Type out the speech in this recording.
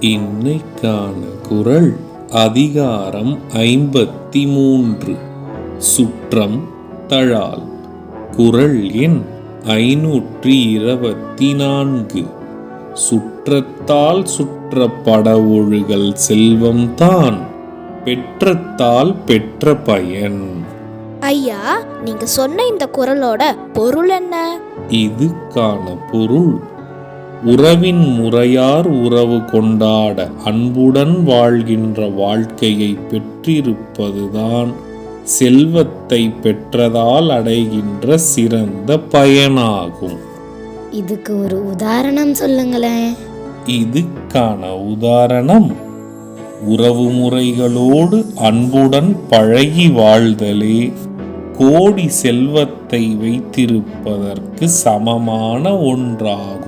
இன்னைக்கான குரல் அதிகாரம் ஐம்பத்தி மூன்று சுற்றம் தழால். குரல் எண் ஐநூற்றி இருபத்தி நான்கு சுற்றத்தால் சுற்றப்பட ஒழுகல் செல்வம்தான் பெற்றத்தால் பெற்ற பயன். ஐயா நீங்க சொன்ன இந்த குரலோட பொருள் என்ன? இதுக்கான பொருள் உறவின் முறையார் உறவு கொண்டாட அன்புடன் வாழ்கின்ற வாழ்க்கையை பெற்றிருப்பதுதான் செல்வத்தை பெற்றதால் அடைகின்ற சிறந்த பயனாகும். இதுக்கு ஒரு உதாரணம் சொல்லுங்களேன். இதுக்கான உதாரணம் உறவு முறைகளோடு அன்புடன் பழகி வாழ்தலே கோடி செல்வத்தை வைத்திருப்பதற்கு சமமான ஒன்றாகும்.